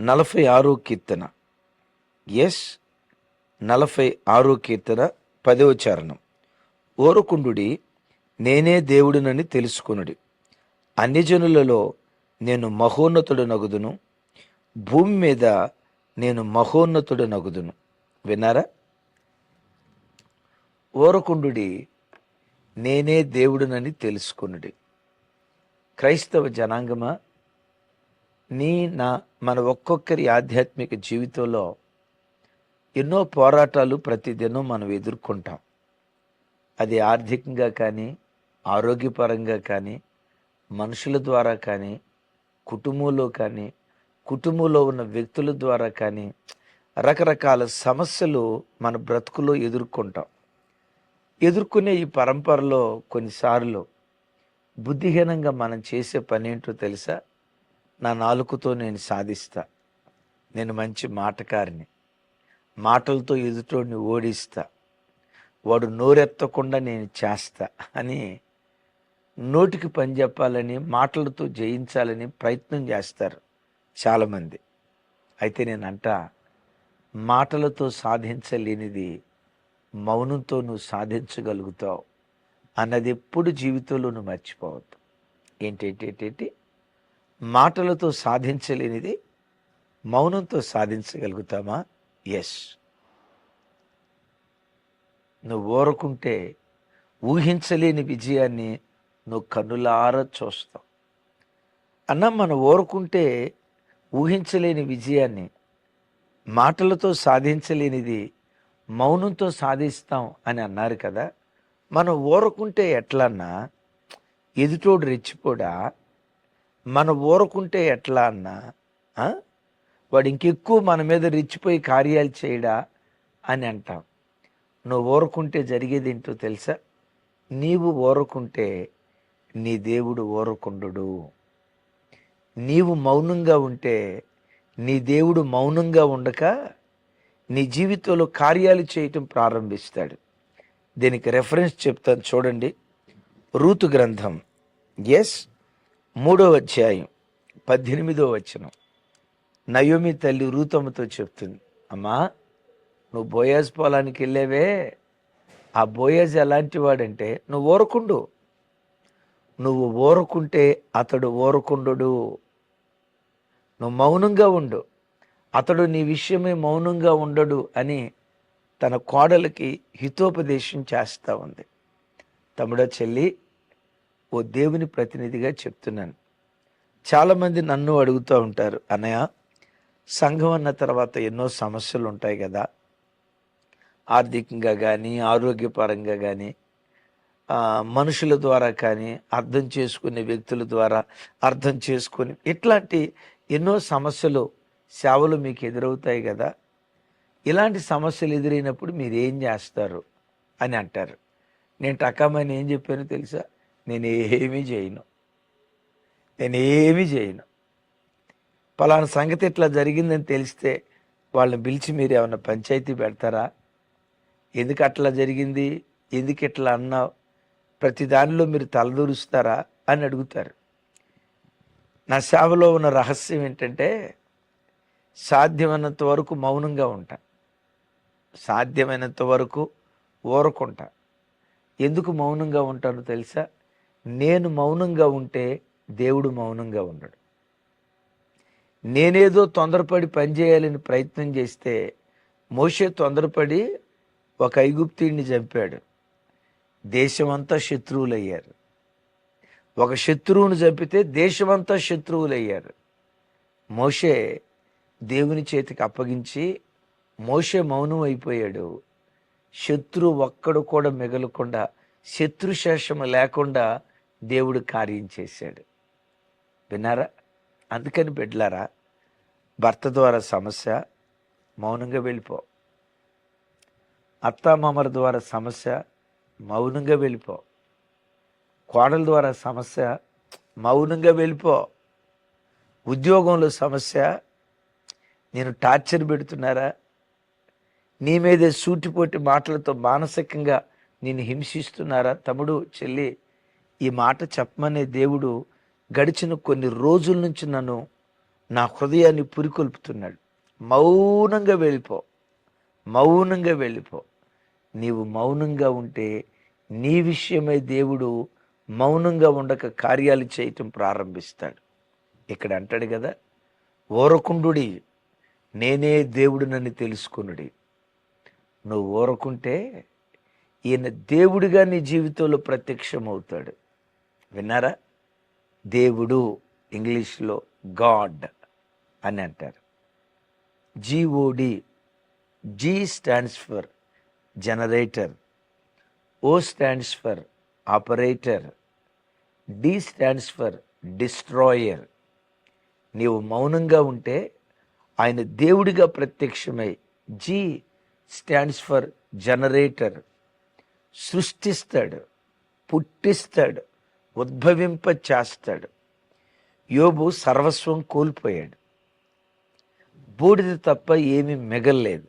నలభై ఆరో కీర్తన. ఎస్ నలభై ఆరో కీర్తన పదవ చరణం. ఓరకుండుడి నేనే దేవుడినని తెలుసుకునుడి. అన్యజనులలో నేను మహోన్నతుడు నగుదును భూమి మీద నేను మహోన్నతుడు నగుదును విన్నారా? ఓరకుండుడి నేనే దేవుడినని తెలుసుకునుడి. క్రైస్తవ జనాంగమా? నీ నా మన ఒక్కొక్కరి ఆధ్యాత్మిక జీవితంలో ఎన్నో పోరాటాలు ప్రతిదినం మనం ఎదుర్కొంటాం. అది ఆర్థికంగా కానీ ఆరోగ్యపరంగా కానీ మనుషుల ద్వారా కానీ కుటుంబంలో కానీ కుటుంబంలో ఉన్న వ్యక్తుల ద్వారా కానీ రకరకాల సమస్యలు మన బ్రతుకులో ఎదుర్కొంటాం. ఎదుర్కొనే ఈ పరంపరలో కొన్నిసార్లు బుద్ధిహీనంగా మనం చేసే పని ఏంటో తెలుసా? నా నాలుకతో నేను సాధిస్తా. నేను మంచి మాటకారిని. మాటలతో ఎదుటోడిని ఓడిస్తా. వాడు నోరెత్తకుండా నేను చేస్తా అని నోటికి పని చెప్పాలని మాటలతో జయించాలని ప్రయత్నం చేస్తారు చాలామంది. అయితే నేను అంట మాటలతో సాధించలేనిది మౌనంతో నువ్వు సాధించగలుగుతావు. అన్నది ఎప్పుడు జీవితంలో నువ్వు మర్చిపోవద్దు ఏంటేంటేంటి మాటలతో సాధించలేనిది మౌనంతో సాధించగలుగుతామా? ఎస్ నువ్వు ఓరకుంటే ఊహించలేని విజయాన్ని నువ్వు కన్నులారా చూస్తావు. అన్న మనం ఓరుకుంటే ఊహించలేని విజయాన్ని మాటలతో సాధించలేనిది మౌనంతో సాధిస్తాం అని అన్నారు కదా. మనం ఓరుకుంటే ఎట్లన్నా ఎదుటోడు రెచ్చిపోడా? మన ఊరకుంటే ఎట్లా అన్నా వాడు ఇంకెక్కువ మన మీద రెచ్చిపోయి కార్యాలు చేయడా అని అంటాం. నువ్వు ఊరకుంటే జరిగేది ఏంటో తెలుసా? నీవు ఊరకుంటే నీ దేవుడు ఊరకుండు నీవు మౌనంగా ఉంటే నీ దేవుడు మౌనంగా ఉండక నీ జీవితంలో కార్యాలు చేయటం ప్రారంభిస్తాడు. దీనికి రెఫరెన్స్ చెప్తాను చూడండి. రూతు గ్రంథం. ఎస్ మూడో అధ్యాయం పద్దెనిమిదో వచనం. నయోమి తల్లి రూతమ్మతో చెప్తుంది అమ్మా నువ్వు బోయాజ్ పొలానికి వెళ్ళేవే? ఆ బోయాజ్ ఎలాంటి వాడంటే నువ్వు ఓరకుండు నువ్వు ఓరకుంటే అతడు ఓరకుండు నువ్వు మౌనంగా ఉండు. అతడు నీ విషయమే మౌనంగా ఉండడు అని తన కోడలికి హితోపదేశం చేస్తూ ఉంది. తమ్ముడో చెల్లి ఓ దేవుని ప్రతినిధిగా చెప్తున్నాను. చాలామంది నన్ను అడుగుతూ ఉంటారు అన్నయ్య సంఘం అన్న తర్వాత ఎన్నో సమస్యలు ఉంటాయి కదా. ఆర్థికంగా కానీ ఆరోగ్యపరంగా కానీ మనుషుల ద్వారా కానీ అర్థం చేసుకునే వ్యక్తుల ద్వారా అర్థం చేసుకుని ఇట్లాంటి ఎన్నో సమస్యలు సేవలు మీకు ఎదురవుతాయి కదా. ఇలాంటి సమస్యలు ఎదురైనప్పుడు మీరు ఏం చేస్తారు అని అంటారు. నేను టకామని ఏం చెప్పానో తెలుసా? నేను ఏమీ చేయను. నేనేమీ చేయను. పలానా సంగతి ఇట్లా జరిగిందని తెలిస్తే వాళ్ళని పిలిచి మీరు ఏమైనా పంచాయతీ పెడతారా? ఎందుకు అట్లా జరిగింది? ఎందుకు ఇట్లా అన్నావు? ప్రతి దానిలో మీరు తలదూరుస్తారా? అని అడుగుతారు. నా సేవలో ఉన్న రహస్యం ఏంటంటే సాధ్యమైనంత వరకు మౌనంగా ఉంటా. సాధ్యమైనంత వరకు ఊరకుంటా. ఎందుకు మౌనంగా ఉంటానో తెలుసా? నేను మౌనంగా ఉంటే దేవుడు మౌనంగా ఉండడు. నేనేదో తొందరపడి పనిచేయాలని ప్రయత్నం చేస్తే మోషే తొందరపడి ఒక ఐగుప్తీయుడిని చంపాడు. దేశమంతా శత్రువులయ్యారు. ఒక శత్రువును చంపితే దేశమంతా శత్రువులయ్యారు. మోషే దేవుని చేతికి అప్పగించి మోషే మౌనం అయిపోయాడు. శత్రు ఒక్కడు కూడా మిగలకుండా శత్రుశేషము లేకుండా దేవుడు కార్యం చేశాడు. విన్నారా? అందుకని బిడ్డలారా భర్త ద్వారా సమస్య మౌనంగా వెళ్ళిపో. అత్తామామల ద్వారా సమస్య మౌనంగా వెళ్ళిపో. కోడల ద్వారా సమస్య మౌనంగా వెళ్ళిపో. ఉద్యోగంలో సమస్య నేను టార్చర్ పెడుతున్నారా? నీ మీదే సూటిపోటి మాటలతో మానసికంగా నేను హింసిస్తున్నారా? తమ్ముడు చెల్లి ఈ మాట చెప్పమనే దేవుడు గడిచిన కొన్ని రోజుల నుంచి నన్ను నా హృదయాన్ని పురికొల్పుతున్నాడు. మౌనంగా వెళ్ళిపో మౌనంగా వెళ్ళిపో. నీవు మౌనంగా ఉంటే నీ విషయమై దేవుడు మౌనంగా ఉండక కార్యాలు చేయటం ప్రారంభిస్తాడు. ఇక్కడ అంటాడు కదా ఓరకుండుడి నేనే దేవుడు నన్ను తెలుసుకునుడి. నువ్వు ఓరకుంటే ఈయన దేవుడిగా నీ జీవితంలో ప్రత్యక్షమవుతాడు. విన్నారా? దేవుడు ఇంగ్లీష్లో గాడ్ అని అంటారు. GOD G stands for generator O stands for operator D stands for destroyer నీవు మౌనంగా ఉంటే ఆయన దేవుడిగా ప్రత్యక్షమై జీ స్టాండ్స్ ఫర్ జనరేటర్ సృష్టిస్తాడు పుట్టిస్తాడు. ఉద్భవింప చేస్తాడు యోబు సర్వస్వం కోల్పోయాడు. బూడిద తప్ప ఏమీ మిగల్లేదు.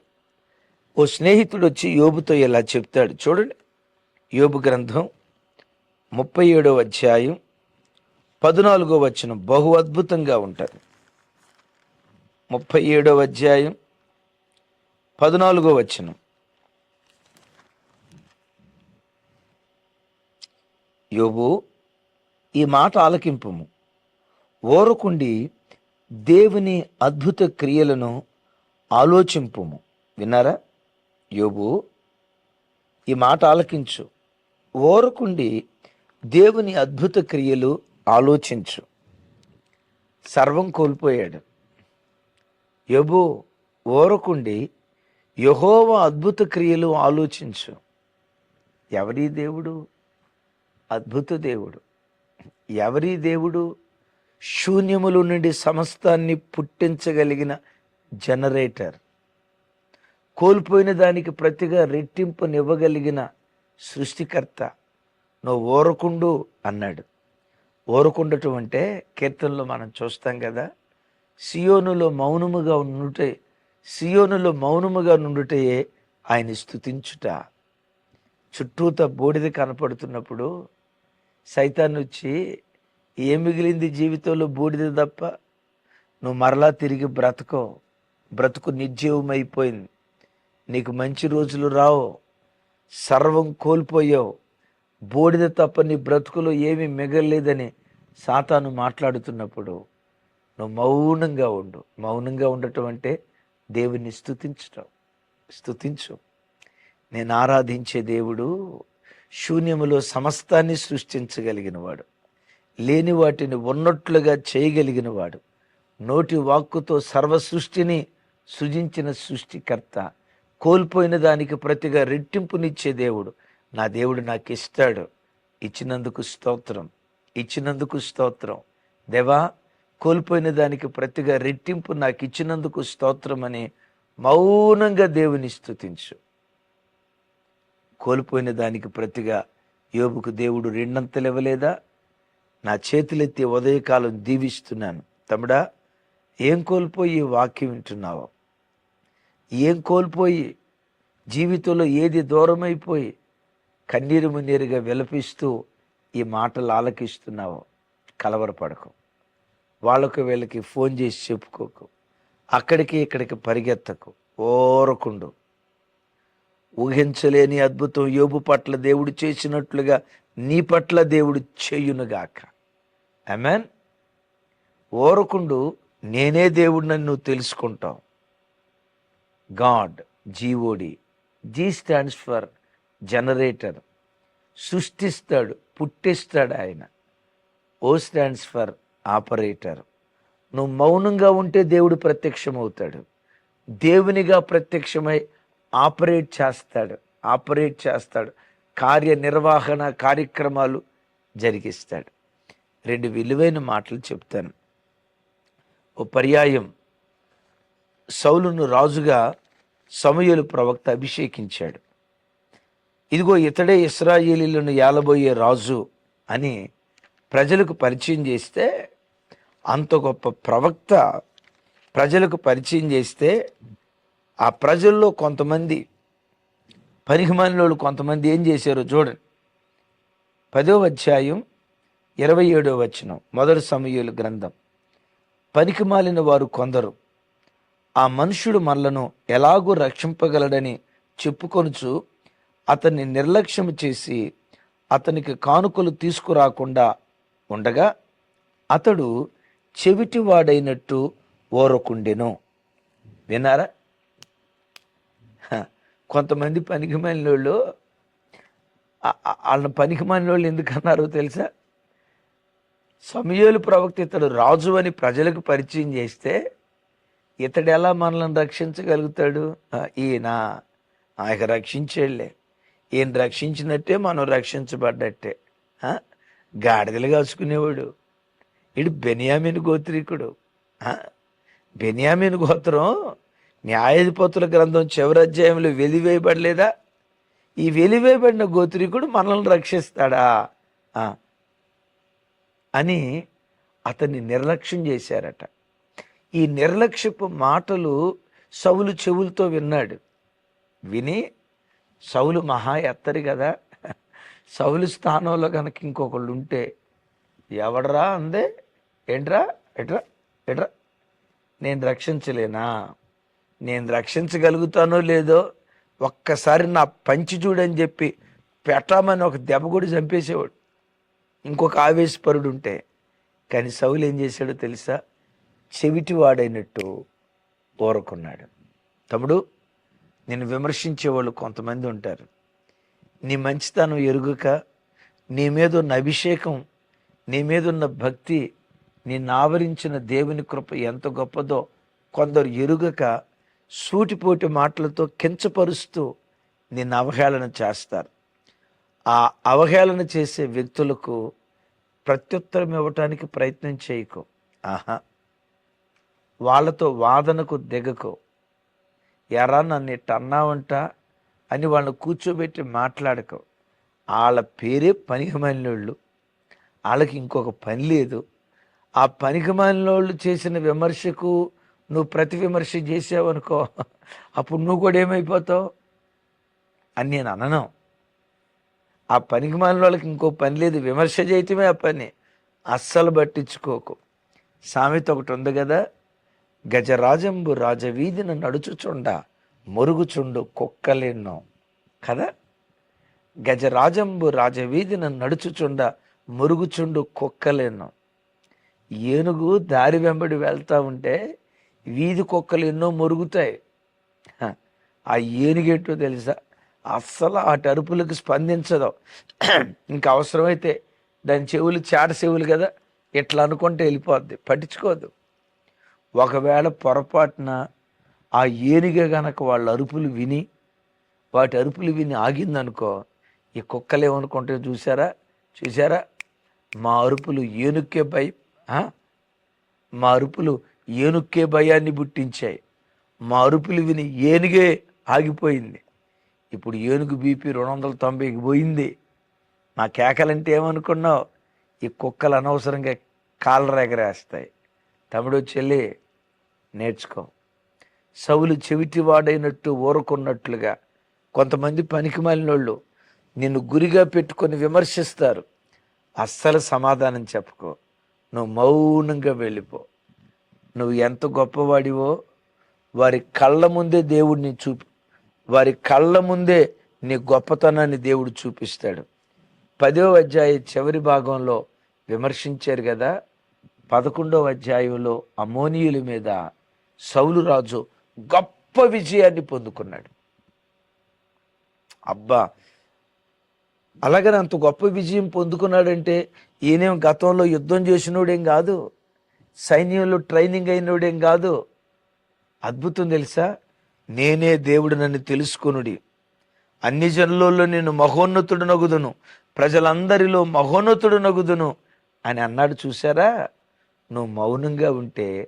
ఓ స్నేహితుడు వచ్చి యోబుతో ఇలా చెప్తాడు. చూడండి యోబు గ్రంథం ముప్పై ఏడో అధ్యాయం పద్నాలుగో వచనం బహు అద్భుతంగా ఉంటుంది. ముప్పై ఏడో అధ్యాయం పద్నాలుగో వచనం. యోబు ఈ మాట ఆలకింపుము. ఓరకుండి దేవుని అద్భుత క్రియలను ఆలోచింపుము. విన్నారా? యోబు ఈ మాట ఆలకించు. ఓరకుండి దేవుని అద్భుత క్రియలు ఆలోచించు. సర్వం కోల్పోయాడు. యోబు ఓరకుండి యహోవ అద్భుత క్రియలు ఆలోచించు. ఎవరి దేవుడు? అద్భుత దేవుడు. ఎవరి దేవుడు? శూన్యముల నుండి సమస్తాన్ని పుట్టించగలిగిన జనరేటర్. కోల్పోయిన దానికి ప్రతిగా రెట్టింపునివ్వగలిగిన సృష్టికర్త. నువ్వు ఓరకుండు అన్నాడు. ఓరకుండటం అంటే కీర్తనలో మనం చూస్తాం కదా సియోనులో మౌనముగా ఉండుటే సియోనులో మౌనముగా నుండుటయే ఆయన స్థుతించుట చుట్టూత బూడిద కనపడుతున్నప్పుడు సైతాన్ వచ్చి ఏం మిగిలింది జీవితంలో బూడిద తప్ప నువ్వు మరలా తిరిగి బ్రతకో. బ్రతుకు నిర్జీవమైపోయింది. నీకు మంచి రోజులు రావు. సర్వం కోల్పోయావు. బూడిద తప్ప నీ బ్రతుకులో ఏమీ మిగలలేదని సాతాను మాట్లాడుతున్నప్పుడు నువ్వు మౌనంగా ఉండు. మౌనంగా ఉండటం అంటే దేవుని స్థుతించటం స్థుతించు నేను ఆరాధించే దేవుడు శూన్యములో సమస్తాన్ని సృష్టించగలిగిన వాడు లేని వాటిని ఉన్నట్లుగా చేయగలిగిన వాడు నోటి వాక్కుతో సర్వ సృష్టిని సృజించిన సృష్టికర్త. కోల్పోయిన దానికి ప్రతిగా రెట్టింపునిచ్చే దేవుడు. నా దేవుడు నాకు ఇస్తాడు ఇచ్చినందుకు స్తోత్రం. ఇచ్చినందుకు స్తోత్రం. దేవా కోల్పోయిన దానికి ప్రతిగా రెట్టింపు నాకు ఇచ్చినందుకు స్తోత్రం అని మౌనంగా దేవుని స్థుతించు కోల్పోయిన దానికి ప్రతిగా యోబుకు దేవుడు రెండంతలు ఇవ్వలేదా? నా చేతులెత్తి ఉదయకాలం దీవిస్తున్నాను. తమ్ముడా ఏం కోల్పోయి వాక్యం వింటున్నావో? ఏం కోల్పోయి జీవితంలో ఏది దూరమైపోయి కన్నీరు మున్నీరుగా విలపిస్తూ ఈ మాటలు ఆలకిస్తున్నావో? కలవరపడకు. వాళ్ళకు వీళ్ళకి ఫోన్ చేసి చెప్పుకోకు. అక్కడికి ఇక్కడికి పరిగెత్తకు. ఓరకుండు. ఊహించలేని అద్భుతం యోబు పట్ల దేవుడు చేసినట్లుగా నీ పట్ల దేవుడు చేయునుగాక. అమెన్ ఓరకుండు నేనే దేవుడిని నువ్వు తెలుసుకుంటావు. God G O D G stands for generator సృష్టిస్తాడు పుట్టిస్తాడు ఆయన. ఓ స్టాండ్స్ ఫర్ ఆపరేటర్ నువ్వు మౌనంగా ఉంటే దేవుడు ప్రత్యక్షమవుతాడు. దేవునిగా ప్రత్యక్షమై ఆపరేట్ చేస్తాడు ఆపరేట్ చేస్తాడు. కార్యనిర్వహణ కార్యక్రమాలు జరిగిస్తాడు. రెండు విలువైన మాటలు చెప్తాను. ఓ పర్యాయం. సౌలును రాజుగా సమయలు ప్రవక్త అభిషేకించాడు. ఇదిగో ఇతడే ఇస్రాయేలీలను ఏలబోయే రాజు అని ప్రజలకు పరిచయం చేస్తే అంత గొప్ప ప్రవక్త ప్రజలకు పరిచయం చేస్తే ఆ ప్రజల్లో కొంతమంది పనికిమాలిన కొంతమంది ఏం చేశారో చూడండి. పదో అధ్యాయం ఇరవై ఏడో వచనం మొదటి సమయలు గ్రంథం. పనికిమాలిన వారు కొందరు ఆ మనుష్యుడు మనలను ఎలాగూ రక్షింపగలడని చెప్పుకొనుచు అతన్ని నిర్లక్ష్యం చేసి అతనికి కానుకలు తీసుకురాకుండా ఉండగా అతడు చెవిటివాడైనట్టు ఓరకుండెను. విన్నారా? కొంతమంది పనికి వాళ్ళు వాళ్ళ పనికి వాళ్ళు ఎందుకన్నారో తెలుసా? సమయలు ప్రవక్త ఇతడు రాజు అని ప్రజలకు పరిచయం చేస్తే ఇతడు ఎలా మనల్ని రక్షించగలుగుతాడు? ఈయన ఆయన రక్షించేళ్ళే. ఈయన రక్షించినట్టే మనం రక్షించబడ్డట్టే. గాడిదలు కాసుకునేవాడు. ఇడు బెనియామిన్ గోత్రీకుడు. బెనియామిన్ గోత్రం న్యాయాధిపతుల గ్రంథం చివరి అధ్యాయంలో వెలివేయబడలేదా? ఈ వెలివేయబడిన గోత్రీకుడు మనల్ని రక్షిస్తాడా? అని అతన్ని నిర్లక్ష్యం చేశారట. ఈ నిర్లక్ష్యపు మాటలు సౌలు చెవులతో విన్నాడు. విని సౌలు మహా ఎత్తరి కదా. సౌలు స్థానంలో కనుక ఇంకొకళ్ళు ఉంటే ఎవడరా అందే? ఏంట్రా? ఎట్రా? ఎట్రా? నేను రక్షించలేనా? నేను రక్షించగలుగుతానో లేదో ఒక్కసారి నా పంచి చూడని చెప్పి పెట్టామని ఒక దెబ్బ కూడా చంపేసేవాడు. ఇంకొక ఆవేశపరుడు ఉంటే కానీ సౌలు ఏం చేశాడో తెలుసా? చెవిటివాడైనట్టు ఊరుకున్నాడు. తమ్ముడు నేను విమర్శించే వాళ్ళు కొంతమంది ఉంటారు. నీ మంచితనం ఎరుగక నీ మీద ఉన్న అభిషేకం నీ మీద ఉన్న భక్తి నిన్ను ఆవరించిన దేవుని కృప ఎంత గొప్పదో కొందరు ఎరుగక సూటిపోటి మాటలతో కించపరుస్తూ నిన్ను అవహేళన చేస్తారు. ఆ అవహేళన చేసే వ్యక్తులకు ప్రత్యుత్తరం ఇవ్వటానికి ప్రయత్నం చేయకు. ఆహా. వాళ్ళతో వాదనకు దిగకు. ఎరా నన్ను ఇట్ట అన్నావంట అని వాళ్ళని కూర్చోబెట్టి మాట్లాడకు. వాళ్ళ పేరే పనికిమాలినోళ్ళు. వాళ్ళకి ఇంకొక పని లేదు. ఆ పనికిమాలినోళ్ళు చేసిన విమర్శకు నువ్వు ప్రతి విమర్శ చేసావనుకో అప్పుడు నువ్వు కూడా ఏమైపోతావు? అని నేను అనను. ఆ పనికి మాలిన వాళ్ళకి ఇంకో పని లేదు. విమర్శ చేయటమే ఆ పని. అస్సలు పట్టించుకోకు. సామెత ఒకటి ఉంది కదా గజరాజంబు రాజవీధిన నడుచుచుండ మురుగుచుండు కుక్కలెన్నో. కదా? గజరాజంబు రాజవీధిన నడుచుచుండ మురుగుచుండు కుక్కలెన్నో. ఏనుగు దారి వెంబడి వెళ్తా ఉంటే వీధి కుక్కలు ఎన్నో మురుగుతాయి. ఆ ఏనుగేంటో తెలుసా? అస్సలు ఆ అరుపులకు స్పందించదు. ఇంకా అవసరమైతే దాని చెవులు చాట చెవులు కదా ఇట్లా అనుకుంటే వెళ్ళిపోద్ది. పట్టించుకోదు. ఒకవేళ పొరపాటున ఆ ఏనుగ గనక వాళ్ళ అరుపులు విని వాటి అరుపులు విని ఆగిందనుకో ఈ కుక్కలు ఏమనుకుంటే చూసారా చూసారా మా అరుపులు ఏనుక్కే భయం. మా అరుపులు ఏనుక్కే భయాన్ని పుట్టించాయి. మా అరుపులు విని ఏనుగే ఆగిపోయింది. ఇప్పుడు ఏనుగు బీపీ రెండు వందల తొంభైకి పోయింది. మా కేకలంటే ఏమనుకున్నావు? ఈ కుక్కలు అనవసరంగా కాలర ఎగరేస్తాయి చెల్లి నేర్చుకో. సవులు చెవిటివాడైనట్టు ఊరుకున్నట్లుగా కొంతమంది పనికి మాలినోళ్ళు నిన్ను గురిగా పెట్టుకొని విమర్శిస్తారు. అస్సలు సమాధానం చెప్పుకో. నువ్వు మౌనంగా వెళ్ళిపో. నువ్వు ఎంత గొప్పవాడివో వారి కళ్ళ ముందే దేవుడిని చూపి వారి కళ్ళ ముందే నీ గొప్పతనాన్ని దేవుడు చూపిస్తాడు. పదో అధ్యాయ చివరి భాగంలో విమర్శించారు కదా పదకొండవ అధ్యాయంలో అమోనియుల మీద సౌలు రాజు గొప్ప విజయాన్ని పొందుకున్నాడు. అబ్బా అలాగని అంత గొప్ప విజయం పొందుకున్నాడంటే ఈయనేం గతంలో యుద్ధం చేసినోడేం కాదు. సైన్యంలో ట్రైనింగ్ అయినోడేం కాదు. అద్భుతం తెలుసా? నేనే దేవుడు నన్ను తెలుసుకొనుడి. అన్ని జనులలో నేను మహోన్నతుడు నగుదును ప్రజలందరిలో మహోన్నతుడు నగుదును అని అన్నాడు చూసారా నువ్వు మౌనంగా ఉంటే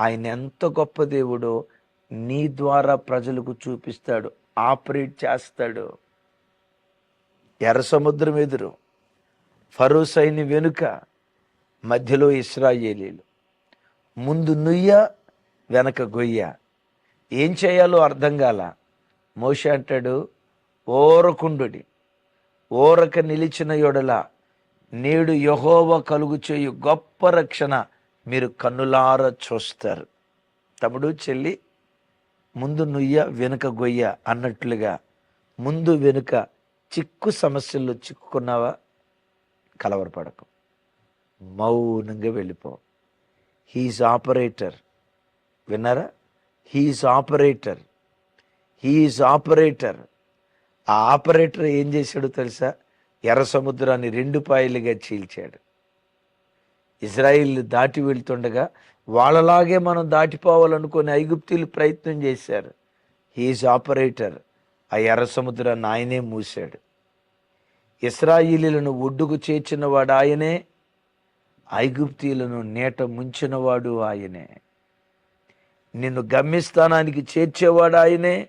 ఆయన ఎంత గొప్ప దేవుడో నీ ద్వారా ప్రజలకు చూపిస్తాడు ఆపరేట్ చేస్తాడు. ఎర్ర సముద్రం ఎదురు ఫరో సైని వెనుక మధ్యలో ఇస్రాయేలీలు. ముందు నుయ్య వెనక గొయ్య. ఏం చేయాలో అర్థం కాల. మోష అంటాడు ఓరకుండుడి ఓరక నిలిచిన యొడల నేడు యహోవ కలుగు చేయు గొప్ప రక్షణ మీరు కన్నులార చూస్తారు. తమ్ముడు చెల్లి ముందు నుయ్య వెనుక గొయ్య అన్నట్లుగా ముందు వెనుక చిక్కు సమస్యల్లో చిక్కుకున్నావా? కలవరపడకు. మౌనంగా వెళ్ళిపో. He is operator. విన్నారా? He is operator. He is operator. ఆ ఆపరేటర్ ఏం చేశాడో తెలుసా? ఎర్ర సముద్రాన్ని రెండు పాయలుగా చీల్చాడు. ఇజ్రాయిల్ దాటి వెళ్తుండగా వాళ్ళలాగే మనం దాటిపోవాలనుకుని ఐగుప్తీలు ప్రయత్నం చేశారు. He is operator. ఆ ఎర్ర సముద్రాన్ని ఆయనే మూశాడు. ఇస్రాయిలీలను ఒడ్డుకు చేర్చిన వాడు ఆయనే. ఐగుప్తీయులను నేట ముంచినవాడు ఆయనే. నిన్ను గమ్యస్థానానికి చేర్చేవాడు ఆయనే.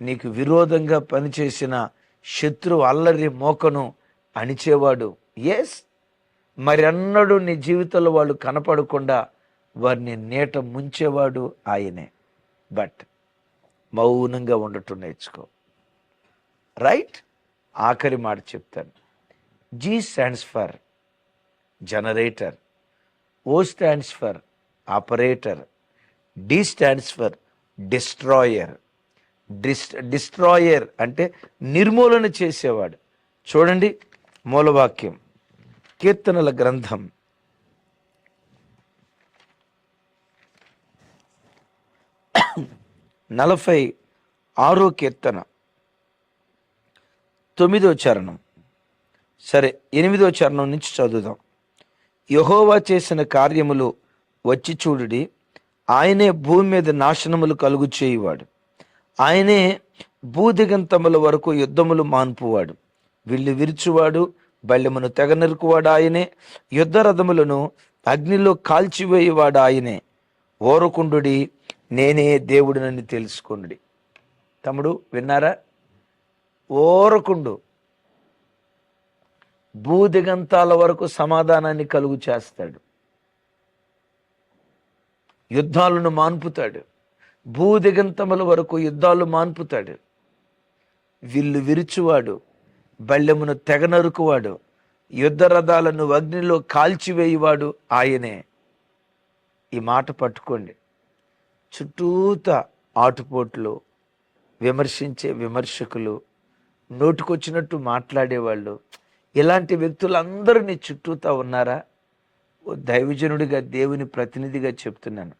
నీకు విరోధంగా పనిచేసిన శత్రు అల్లరి మోకను అణిచేవాడు. ఎస్ మరెన్నడూ నీ జీవితంలో వాళ్ళు కనపడకుండా వారిని నేట ముంచేవాడు ఆయనే. బట్ మౌనంగా ఉండటం నేర్చుకో. రైట్ ఆఖరి మాట చెప్తాను. G stands for generator. O stands for operator D stands for destroyer dis destroyer అంటే నిర్మూలన చేసేవాడు. చూడండి మూలవాక్యం. కీర్తనల గ్రంథం. నలభై ఆరో కీర్తన. తొమ్మిదో చరణం. సరే ఎనిమిదో చరణం నుంచి చదువుదాం. యహోవా చేసిన కార్యములు వచ్చి చూడుడి. ఆయనే భూమి మీద నాశనములు కలుగు చేయువాడు. ఆయనే భూదిగంతముల వరకు యుద్ధములు మాన్పువాడు. విల్లు విరుచువాడు బల్యమును తెగనరుకువాడు ఆయనే. యుద్ధ రథములను అగ్నిలో కాల్చివేయవాడు ఆయనే. ఓరకుండుడి నేనే దేవుడినని తెలుసుకుండు తమ్ముడు విన్నారా? ఓరకుండు. భూదిగంతాల వరకు సమాధానాన్ని కలుగు చేస్తాడు. యుద్ధాలను మాన్పుతాడు. భూదిగంతముల వరకు యుద్ధాలు మాన్పుతాడు. విల్లు విరుచువాడు బల్లెమును తెగ నరుకువాడు యుద్ధ రథాలను అగ్నిలో కాల్చివేయువాడు ఆయనే. ఈ మాట పట్టుకోండి. చుట్టూత ఆటుపోట్లు విమర్శించే విమర్శకులు నోటుకొచ్చినట్టు మాట్లాడేవాళ్ళు ఇలాంటి వ్యక్తులందరూ నీ చుట్టూతా ఉన్నారా? ఓ దైవజనుడిగా దేవుని ప్రతినిధిగా చెప్తున్నాను.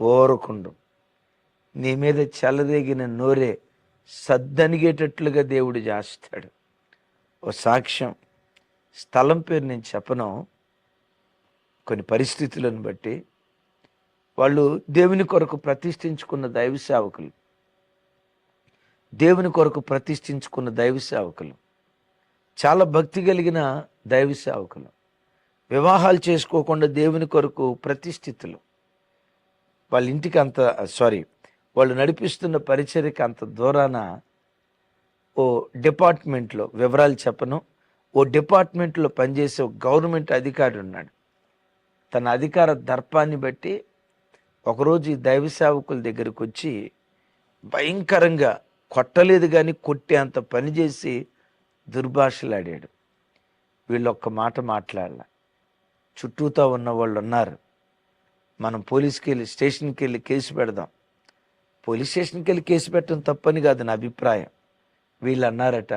ఓరకుండు. నీ మీద చెలరేగిన నోరే సద్దనిగేటట్లుగా దేవుడు చేస్తాడు ఓ సాక్ష్యం. స్థలం పేరు నేను చెప్పను. కొన్ని పరిస్థితులను బట్టి. వాళ్ళు దేవుని కొరకు ప్రతిష్ఠించుకున్న దైవ సేవకులు దేవుని కొరకు ప్రతిష్ఠించుకున్న దైవ సేవకులు చాలా భక్తి కలిగిన దైవ సేవకులు. వివాహాలు చేసుకోకుండా దేవుని కొరకు ప్రతిష్ఠితులు. వాళ్ళ ఇంటికి అంత సారీ వాళ్ళు నడిపిస్తున్న పరిచర్యకి అంత దూరాన ఓ డిపార్ట్మెంట్లో వివరాలు చెప్పను. ఓ డిపార్ట్మెంట్లో పనిచేసే గవర్నమెంట్ అధికారి ఉన్నాడు. తన అధికార దర్పాన్ని బట్టి ఒకరోజు ఈ దైవ సేవకుల దగ్గరికి వచ్చి భయంకరంగా కొట్టలేదు కానీ కొట్టే అంత పని చేసి దుర్భాషలాడాడు. వీళ్ళు ఒక్క మాట మాట్లాడాల. చుట్టూతా ఉన్న వాళ్ళు ఉన్నారు మనం పోలీస్కి వెళ్ళి స్టేషన్కి వెళ్ళి కేసు పెడదాం. పోలీస్ స్టేషన్కి వెళ్ళి కేసు పెట్టడం తప్పని కాదు నా అభిప్రాయం. వీళ్ళు అన్నారట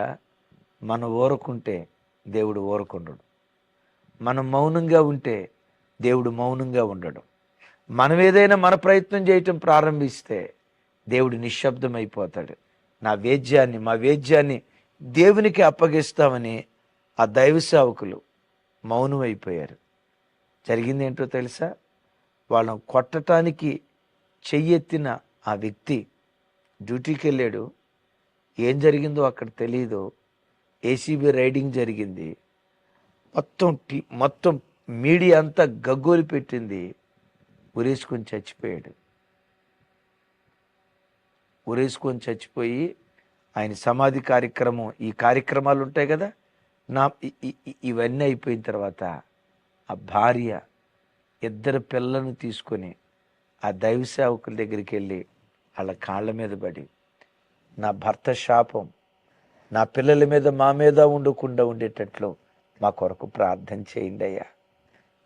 మనం ఊరకుంటే దేవుడు ఊరకుండడు. మనం మౌనంగా ఉంటే దేవుడు మౌనంగా ఉండడు. మనం ఏదైనా మన ప్రయత్నం చేయటం ప్రారంభిస్తే దేవుడు నిశ్శబ్దం అయిపోతాడు నా వేద్యాన్ని మా వేద్యాన్ని దేవునికి అప్పగిస్తామని ఆ దైవ సేవకులు మౌనం అయిపోయారు జరిగింది ఏంటో తెలుసా? వాళ్ళని కొట్టటానికి చెయ్యెత్తిన ఆ వ్యక్తి డ్యూటీకి వెళ్ళాడు. ఏం జరిగిందో అక్కడ తెలియదు ఏసీబీ రైడింగ్ జరిగింది. మొత్తం టీ మొత్తం మీడియా అంతా గగ్గోలు పెట్టింది. ఉరేసుకొని చచ్చిపోయాడు. ఉరేసుకొని చచ్చిపోయి ఆయన సమాధి కార్యక్రమం ఈ కార్యక్రమాలు ఉంటాయి కదా? నా ఇవన్నీ అయిపోయిన తర్వాత ఆ భార్య ఇద్దరు పిల్లలను తీసుకొని ఆ దైవ సేవకుల దగ్గరికి వెళ్ళి వాళ్ళ కాళ్ళ మీద పడి నా భర్త శాపం నా పిల్లల మీద మా మీద ఉండకుండా ఉండేటట్లు మా కొరకు ప్రార్థన చేయండి అయ్యా.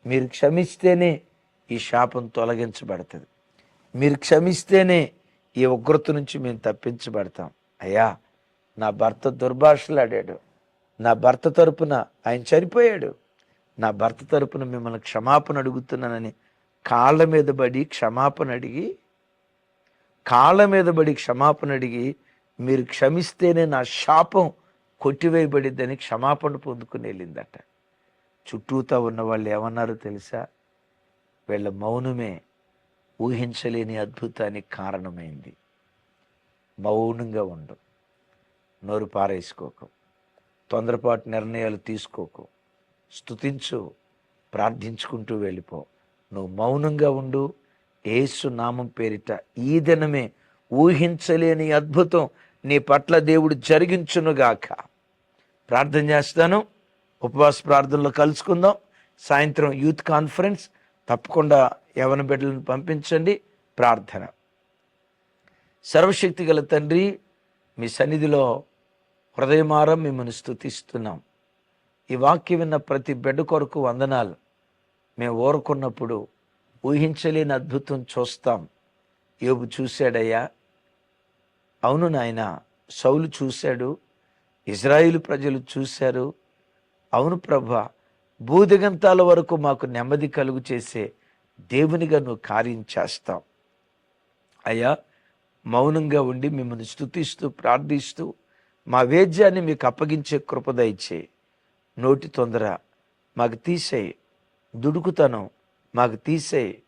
మీరు క్షమిస్తేనే ఈ శాపం తొలగించబడుతుంది. మీరు క్షమిస్తేనే ఈ ఉగ్రత నుంచి మేము తప్పించబడతాం. అయ్యా నా భర్త దుర్భాషలాడాడు. నా భర్త తరపున ఆయన చనిపోయాడు. నా భర్త తరపున మిమ్మల్ని క్షమాపణ అడుగుతున్నానని కాళ్ళ మీద పడి క్షమాపణ అడిగి కాళ్ళ మీద పడి క్షమాపణ అడిగి మీరు క్షమిస్తేనే నా శాపం కొట్టివేయబడిద్దని క్షమాపణ పొందుకుని వెళ్ళిందట. చుట్టూతా ఉన్న వాళ్ళు ఏమన్నారో తెలుసా? వీళ్ళ మౌనమే ఊహించలేని అద్భుతానికి కారణమైంది. మౌనంగా ఉండు. నోరు పారేసుకోకు. తొందరపాటు నిర్ణయాలు తీసుకోకు. స్తుతించు ప్రార్థించుకుంటూ వెళ్ళిపో. నువ్వు మౌనంగా ఉండు. ఏసు నామం పేరిట ఈ దినమే ఊహించలేని అద్భుతం నీ పట్ల దేవుడు జరిగించునుగాక. ప్రార్థన చేస్తాను. ఉపవాస ప్రార్థనలో కలుసుకుందాం. సాయంత్రం యూత్ కాన్ఫరెన్స్. తప్పకుండా యవన బిడ్డలను పంపించండి. ప్రార్థన. సర్వశక్తి గల తండ్రి మీ సన్నిధిలో హృదయమారం మిమ్మల్ని స్థుతిస్తున్నాం ఈ వాక్యం విన్న ప్రతి బిడ్డ కొరకు వందనాలు. మేము ఓరుకున్నప్పుడు ఊహించలేని అద్భుతం చూస్తాం. యోబు చూశాడయ్యా. అవును నాయన సౌలు చూశాడు ఇజ్రాయిల్ ప్రజలు చూశారు. అవును ప్రభా భూదిగంతాల వరకు మాకు నెమ్మది కలుగు చేసే దేవునిగా నువ్వు కార్యం చేస్తాం అయ్యా మౌనంగా ఉండి మిమ్మల్ని స్థుతిస్తూ ప్రార్థిస్తూ మా వేద్యాన్ని మీకు అప్పగించే కృపద ఇచ్చే నోటి తొందర మాకు తీసేయి. దుడుకుతనం మాకు తీసేయి.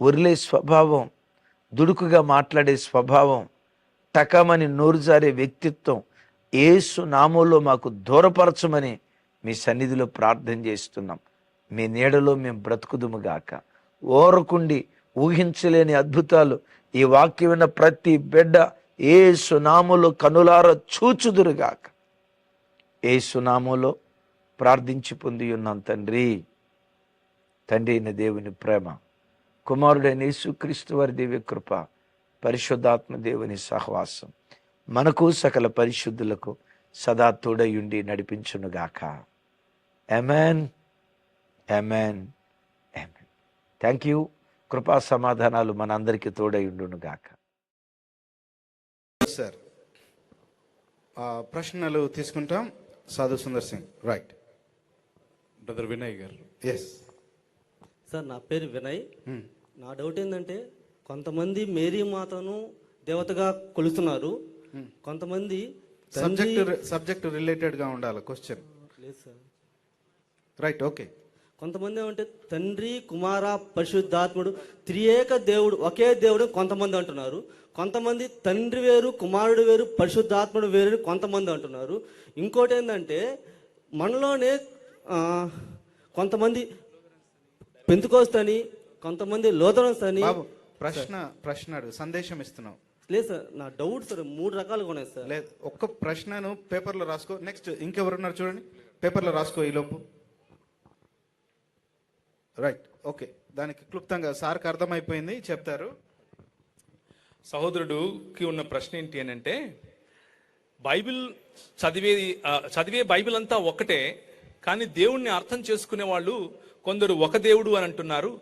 ఉరిలే స్వభావం దుడుకుగా మాట్లాడే స్వభావం టకమని నోరు జారే వ్యక్తిత్వం ఏసు నామంలో మాకు దూరపరచమని మీ సన్నిధిలో ప్రార్థన చేస్తున్నాం. మీ నీడలో మేము బ్రతుకుదుముగాక ఓరకుండి ఊహించలేని అద్భుతాలు ఈ వాక్యం విన్న ప్రతి బిడ్డ ఏ సునాములో కనులార చూచుదురుగాక. ఏ సునాములో ప్రార్థించి పొంది ఉన్నాం తండ్రి. తండ్రి అయిన దేవుని ప్రేమ కుమారుడైన యేసుక్రీస్తు వారి దివ్య కృప పరిశుద్ధాత్మ దేవుని సహవాసం మనకు సకల పరిశుద్ధులకు సదా తోడయుండి నడిపించునుగాక. Amen amen amen thank you కృపా సమాధానాలు మనందరికీ తోడయుండునుగాక సార్ ఆ, ప్రశ్నలు తీసుకుంటాం. Sadhu Sundar Singh right brother Vinay garu. Yes sir నా పేరు వినయ్ నా డౌట్ ఏంటంటే కొంతమంది మేరీ మాతను దేవతగా కొలుస్తున్నారు. కొంతమంది తండ్రి సబ్జెక్ట్ సబ్జెక్ట్ రిలేటెడ్గా ఉండాలి క్వశ్చన్ లేదు సార్ రైట్ ఓకే కొంతమంది ఏమంటే తండ్రి కుమార పరిశుద్ధాత్ముడు త్రియేక దేవుడు ఒకే దేవుడు కొంతమంది అంటున్నారు. కొంతమంది తండ్రి వేరు కుమారుడు వేరు పరిశుద్ధాత్ముడు వేరు అని కొంతమంది అంటున్నారు. ఇంకోటి ఏంటంటే మనలోనే కొంతమంది పెంతుకోస్తని కొంతమంది లోతరన్స్ అని. ప్రశ్న ప్రశ్న అడుగు సందేశం ఇస్తున్నావు. లేదు సార్ నా డౌట్ సార్ మూడు రకాలుగా ఉన్నాయి సార్. లేదు ఒక్క ప్రశ్నను పేపర్లో రాసుకో నెక్స్ట్ ఇంకెవరున్నారు చూడండి పేపర్లో రాసుకో ఈ లోపు రైట్ ఓకే దానికి క్లుప్తంగా సార్కి అర్థమైపోయింది చెప్తారు. సహోదరుడుకి ఉన్న ప్రశ్న ఏంటి అని అంటే బైబిల్ చదివే చదివే బైబిల్ అంతా ఒకటే కానీ దేవుణ్ణి అర్థం చేసుకునే వాళ్ళు కొందరు ఒక దేవుడు అని అంటున్నారు.